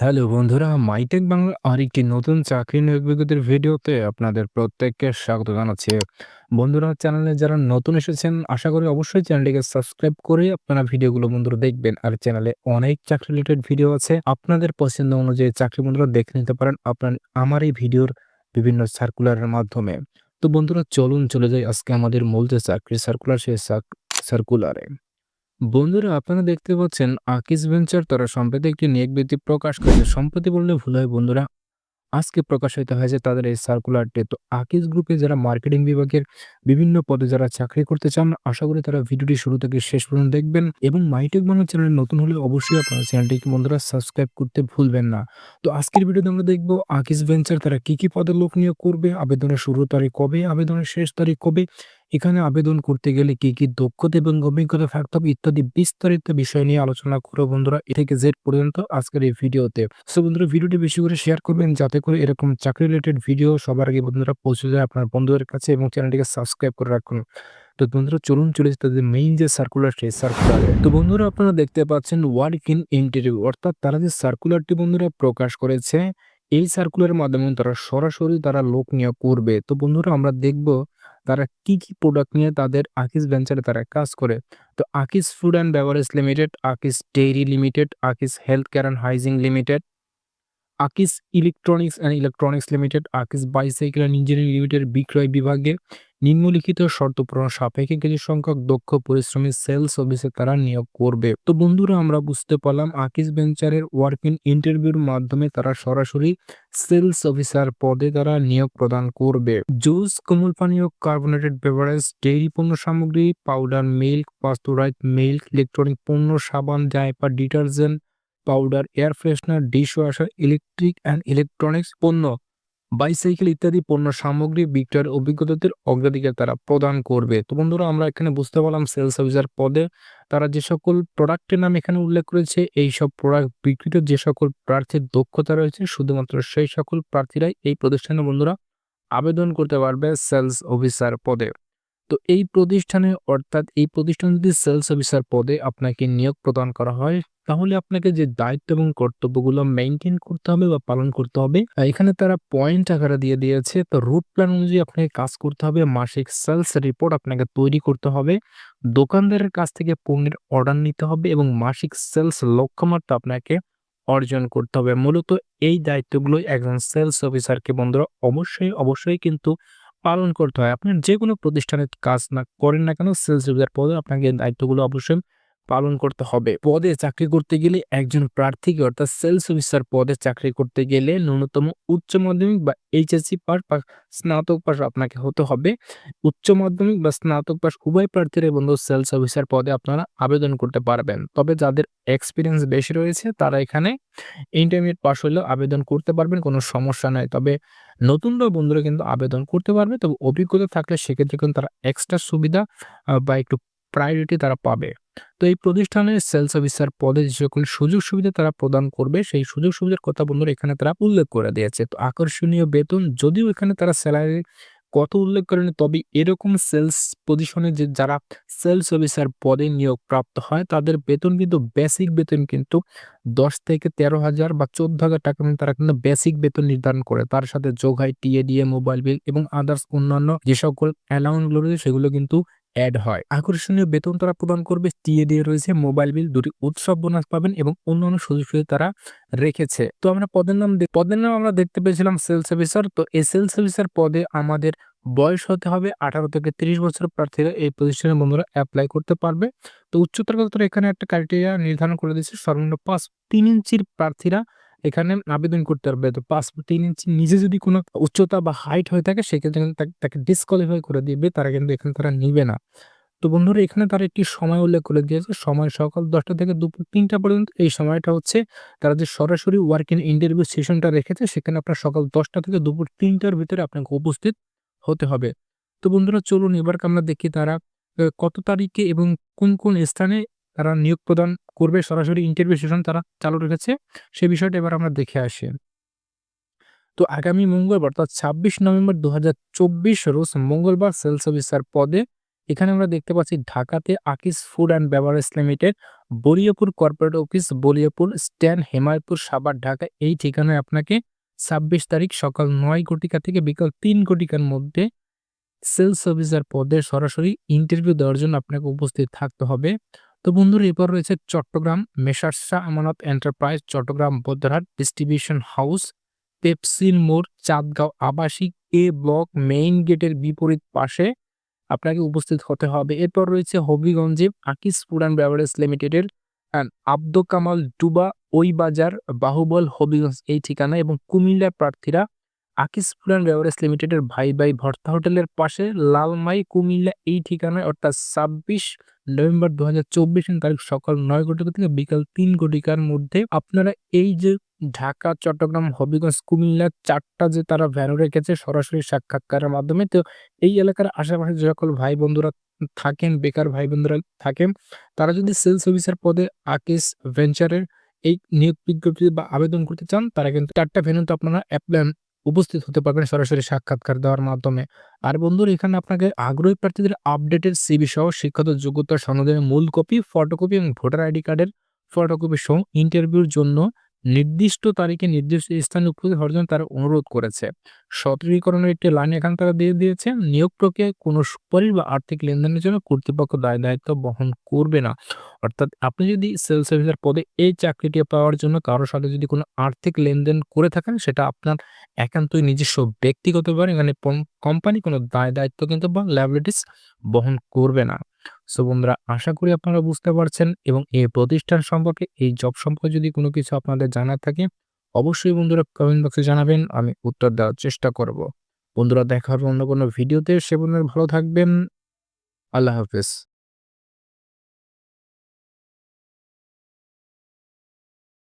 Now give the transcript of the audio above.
Hello বন্ধুরা, MyTech বাংলার আরেকটি নতুন চাকরি নিয়োগ বিজ্ঞপ্তির ভিডিওতে আপনাদের প্রত্যেককে স্বাগত জানাচ্ছি। বন্ধুরা চ্যানেলে যারা নতুন এসেছেন আশা করি অবশ্যই চ্যানেলটিকে সাবস্ক্রাইব করে আপনারা ভিডিওগুলো বন্ধুরা দেখবেন। আর চ্যানেলে অনেক চাকরি রিলেটেড ভিডিও আছে। আপনাদের পছন্দ অনুযায়ী চাকরি বন্ধুরা দেখে নিতে পারেন আপনার আমার এই ভিডিওর বিভিন্ন সার্কুলারের মাধ্যমে। তো বন্ধুরা চলুন চলে যাই আজকে আমাদের মূল যে চাকরি সার্কুলার সেই সার্কুলারে। বন্ধুরা আপনারা দেখতে পাচ্ছেন আকিজ ভেঞ্চার তারা সম্প্রতি একটি নিয়োগ বিজ্ঞপ্তি প্রকাশ করেছে। সম্প্রতি বললে ভুল হয় বন্ধুরা। আজকে প্রকাশিত হয়েছে তাদের এই সার্কুলারটি। তো আকিজ গ্রুপে যারা মার্কেটিং বিভাগের বিভিন্ন পদে যারা চাকরি করতে চান, আশা করি তারা ভিডিওটি শুরু থেকে শেষ পর্যন্ত দেখবেন এবং মাইটেক বাংলা চ্যানেলে নতুন হলে অবশ্যই আপনারা চ্যানেলটিকে বন্ধুরা সাবস্ক্রাইব করতে ভুলবেন না। তো আজকের ভিডিওতে আমরা দেখব আকিজ ভেঞ্চার তারা কি, কি পদে লোক নিয়োগ করবে, আবেদনের শুরু তারিখ কবে, আবেদনের শেষ তারিখ কবে, এখানে আবেদন করতে গেলে কি, কি দক্ষতা এবং অভিজ্ঞতা থাকতে হবে ইত্যাদি বিস্তারিত বিষয় নিয়ে আলোচনা করব বন্ধুরা এ থেকে জেড পর্যন্ত আজকের এই ভিডিওতে। সো বন্ধুরা ভিডিওটি বেশি করে শেয়ার করবেন যাতে করে এরকম চাকরি রিলেটেড ভিডিও সবার আগে বন্ধুরা পৌঁছে যায় আপনার বন্ধুদের কাছে এবং চ্যানেলটিকে সাবস্ক্রাইব করে রাখুন। তো বন্ধুরা চলুন চলে তাদের মেইন যে সার্কুলার সেই সার্কুলারে। তো বন্ধুরা আপনারা দেখতে পাচ্ছেন ওয়ার্ক ইন ইন্টারভিউ অর্থাৎ তারা যে সার্কুলারটি বন্ধুরা প্রকাশ করেছে এই সার্কুলারের মাধ্যমে তারা সরাসরি তারা লোক নিয়োগ করবে। তো বন্ধুরা আমরা দেখব তারা কি, কি প্রোডাক্ট নিয়ে তাদের আকিস ভেঞ্চারে তারা কাজ করে। তো Akij food and beverage limited, Akij dairy limited, Akij health care and hygiene limited, Akij electronics and electronics limited, Akij bicycle and engineering limited বিক্রয় বিভাগে নিম্নলিখিত শর্ত পূরণ সাপেক্ষে কিছু সংখ্যক দক্ষ পরিশ্রমী সেলস অফিসে তারা নিয়োগ করবে। তো বন্ধুরা আমরা বুঝতে পারলাম আকিজ ভেঞ্চারের ওয়ার্কিং ইন ইন্টারভিউর মাধ্যমে তারা সরাসরি সেলস অফিসার পদে তারা নিয়োগ প্রদান করবে। জুস, কোমল পানীয়, কার্বোনেটেড বেভারেজ, ডেইরি পণ্য সামগ্রী, powder milk, pasteurize milk, electronic পণ্য, সাবান, diaper, detergent, powder, air freshener, dishwasher, electric and electronics পণ্য, বাইসাইকেল ইত্যাদি পণ্য সামগ্রী বিক্রয়ের অভিজ্ঞতাদের অগ্রাধিকার তারা প্রদান করবে। তো বন্ধুরা, আমরা এখানে বুঝতে পারলাম সেলস অফিসার পদে তারা যে সকল প্রোডাক্টের নাম এখানে উল্লেখ করেছে এই সব প্রোডাক্ট বিক্রিত যে সকল প্রার্থীর দক্ষতা রয়েছে, শুধুমাত্র সেই সকল প্রার্থীরাই এই প্রতিষ্ঠানে বন্ধুরা আবেদন করতে পারবে সেলস অফিসার পদে। তো এই প্রতিষ্ঠানে অর্থাৎ এই প্রতিষ্ঠানে যদি সেলস অফিসার পদে আপনাকে নিয়োগ প্রদান করা হয় তাহলে আপনাকে যে দায়িত্ব এবং কর্তব্যগুলো মেনটেন করতে হবে বা পালন করতে হবে এখানে তারা পয়েন্ট আকারে দিয়ে দিয়েছে। তো রুট প্ল্যান অনুযায়ী আপনাকে কাজ করতে হবে। মাসিক সেলস রিপোর্ট আপনাকে তৈরি করতে হবে। দোকানদারের কাছ থেকে পণ্যের অর্ডার নিতে হবে এবং মাসিক সেলস লক্ষ্যমাত্রা আপনাকে অর্জন করতে হবে। মূলত এই দায়িত্বগুলোই একজন সেলস অফিসারকে বন্ধুরা অবশ্যই, অবশ্যই কিন্তু পালন করতে হয়। আপনার যেকোনো প্রতিষ্ঠানের কাজ না করেন না কেন সেলস অফিসার পদে আপনাকে দায়িত্বগুলো অবশ্যই পালন করতে হবে। পদে চাকরি করতে গেলে একজন প্রার্থীকে অর্থাৎ সেলস অফিসার পদে চাকরি করতে গেলে ন্যূনতম উচ্চ মাধ্যমিক বা এইচএসসি পাস বা স্নাতক পাস আপনাকে হতে হবে। উচ্চ মাধ্যমিক বা স্নাতক পাস উভয় প্রার্থীরাই বন্ধু সেলস অফিসার পদে আপনারা আবেদন করতে পারবেন। তবে যাদের এক্সপিরিয়েন্স বেশি রয়েছে, তারা এখানে ইন্টারমিডিয়েট পাস হলেও আবেদন করতে পারবেন, কোনো সমস্যা নাই। তবে নতুনরা বন্ধুরা কিন্তু আবেদন করতে পারবে। তবে অভিজ্ঞতা থাকলে সেক্ষেত্রে কিন্তু তারা এক্সট্রা সুবিধা বা একটু প্রায়োরিটি তারা পাবে। তো এই প্রতিষ্ঠানের সেলস অফিসার পদে যে সকল সুযোগ সুবিধা তারা প্রদান করবে সেই সুযোগ সুবিধার কথা বন্ধুরা এখানে তারা উল্লেখ করে দিয়েছে। তো আকর্ষণীয় বেতন যদিও এখানে তারা স্যালারি কত উল্লেখ করেনি তবে এরকম সেলস পজিশনে যে যারা সেলস অফিসার পদে নিয়োগ প্রাপ্ত হয় তাদের বেতন কিন্তু বেসিক বেতন কিন্তু ১০ থেকে ১৩,০০০ বা ১৪,০০০ টাকা কিন্তু তারা কিন্তু বেসিক বেতন নির্ধারণ করে। তার সাথে যোগ হয় টিএডিএ, মোবাইল বিল এবং আদার্স অন্যান্য যে সকল অ্যালাউন্সগুলো রয়েছে সেগুলো কিন্তু এড হয়। আকর্ষণীয় বেতন তারা প্রদান করবে। টিএডিএ রয়েছে, মোবাইল বিল, দুটি উৎসব বোনাস পাবেন এবং অন্যান্য সুযোগ সুবিধা তারা রেখেছে। তো আমরা পদের নাম পদের নাম আমরা দেখতে পেয়েছিলাম সেলস অফিসার। তো এই সেলস অফিসার পদে আমাদের বয়স হতে হবে ১৮ থেকে ৩০ বছর প্রার্থীরা এই প্রতিষ্ঠানে বন্ধুরা অ্যাপ্লাই করতে পারবে। তো উচ্চতর এখানে একটা ক্রাইটেরিয়া নির্ধারণ করে দিয়েছে সর্বনিম্ন ৫ ৩ ইঞ্চির প্রার্থীরা এখানে আবেদন করতে পারবে। তো ৫ ৩ ইঞ্চির নিচে যদি কোনো উচ্চতা বা হাইট হয়ে থাকে সেক্ষেত্রে কিন্তু তাকে ডিসকোয়ালিফাই করে দিবে। তারা কিন্তু এখানে তারা নিবে না। তো বন্ধুরা এখানে তারা একটি সময় উল্লেখ করে দিয়েছে। সময় সকাল ১০টা থেকে দুপুর তিনটা পর্যন্ত। এই সময়টা হচ্ছে তারা যে সরাসরি ওয়ার্ক ইন ইন্টারভিউ সেশনটা রেখেছে সেখানে আপনার সকাল ১০টা থেকে দুপুর ৩টার ভিতরে আপনাকে উপস্থিত হতে হবে। তো বন্ধুরা চলুন এবার আমরা দেখি তারা কত তারিখে এবং কোন, কোন স্থানে তারা নিয়োগ প্রদান করবে, সরাসরি ইন্টারভিউ সেশন তারা চালু রেখেছে। সে বিষয়টা এবার আমরা দেখে আসি। তো আগামী মঙ্গলবার অর্থাৎ ২৬ নভেম্বর ২০২৪ রোজ মঙ্গলবার সেলস অফিসার পদে এখানে আমরা দেখতে পাচ্ছি ঢাকাতে Akij food and beverage limited Baliapur corporate office Baliapur stand Hemayetpur Savar Dhaka এই ঠিকানায় আপনাকে ছাব্বিশ তারিখ সকাল নয় ঘটিকা থেকে বিকাল তিন ঘটিকার মধ্যে সেলস অফিসার পদে সরাসরি ইন্টারভিউ দেওয়ার জন্য আপনাকে উপস্থিত থাকতে হবে তো বন্ধুরা এরপর রয়েছে Chattogram messrs Shah Amanat enterprise, Chattogram Badrahat distribution house পেপসিল মোড়, চাঁদগাঁও আবাসিক, এ ব্লক মেইন গেটের বিপরীত পাশে আপনাকে উপস্থিত হতে হবে। এরপর রয়েছে হবিগঞ্জে আকিস ফুড অ্যান্ড বেভারেজ লিমিটেডের আব্দুল কামাল ডুবা ওই বাজার, বাহুবল, হবিগঞ্জ এই ঠিকানা এবং কুমিল্লা প্রার্থীরা আকিস ফুড অ্যান্ড বেভারেজ লিমিটেডের ভাই ভাই ভর্তা হোটেলের পাশে লালমাই কুমিল্লা এই ঠিকানায় অর্থাৎ ছাব্বিশ নভেম্বর দু হাজার চব্বিশ তারিখ সকাল নয় ঘটিকা থেকে বিকাল তিন ঘটিকার মধ্যে আপনারা এই যে ঢাকা, চট্টগ্রাম, হবিগঞ্জ, কুমিল্লা চারটা যে তারা ভ্যানু রেখেছে সরাসরি সাক্ষাৎকারের মাধ্যমে, তো এই এলাকার আশেপাশে যে সকল ভাই বন্ধুরা থাকেন, বেকার ভাই বন্ধুরা থাকেন, তারা যদি সেলস অফিসার পদে আকেশ ভেঞ্চারের এই নিয়োগ বিজ্ঞপ্তি বা আবেদন করতে চান, তারা কিন্তু চারটা ভেন্যুতে আপনারা অ্যাপ্লাই উপস্থিত হতে পারবেন সরাসরি সাক্ষাৎকার দেওয়ার মাধ্যমে। আর বন্ধুরা, এখানে আপনাকে আগ্রহী প্রার্থীদের আপডেটের সিবি সহ শিক্ষাগত যোগ্যতা সনদের মূল কপি, ফটোকপি এবং ভোটার আইডি কার্ডের ফটোকপি সহ ইন্টারভিউর জন্য নির্দিষ্ট তারিখে নির্দিষ্ট স্থানে উপস্থিত হওয়ার জন্য তারা অনুরোধ করেছে। সতর্কীকরণের একটি লাইন এখানে তারা দিয়ে দিয়েছে নিয়োগ প্রক্রিয়ায় কোনো সুপারিশ বা আর্থিক লেনদেনের জন্য কর্তৃপক্ষ দায় দায়িত্ব বহন করবে না। অর্থাৎ আপনি যদি সেলস অফিসার পদে এই চাকরিটি পাওয়ার জন্য কারোর সাথে যদি কোনো আর্থিক লেনদেন করে থাকেন, সেটা আপনার একান্তই নিজস্ব ব্যক্তিগত ব্যাপার, এখানে কোম্পানি কোনো দায় দায়িত্ব কিন্তু বা ল্যাবিলিটিস বহন করবে না। সো বন্ধুরা, আশা করি আপনারা বুঝতে পারছেন এবং এই প্রতিষ্ঠান সম্পর্কে, এই জব সম্পর্কে যদি কোনো কিছু আপনাদের জানার থাকে, অবশ্যই বন্ধুরা কমেন্ট বক্সে জানাবেন, আমি উত্তর দেওয়ার চেষ্টা করব। বন্ধুরা, দেখা হবে অন্য কোনো ভিডিওতে সে বন্ধুরা ভালো থাকবেন। আল্লাহ হাফেজ।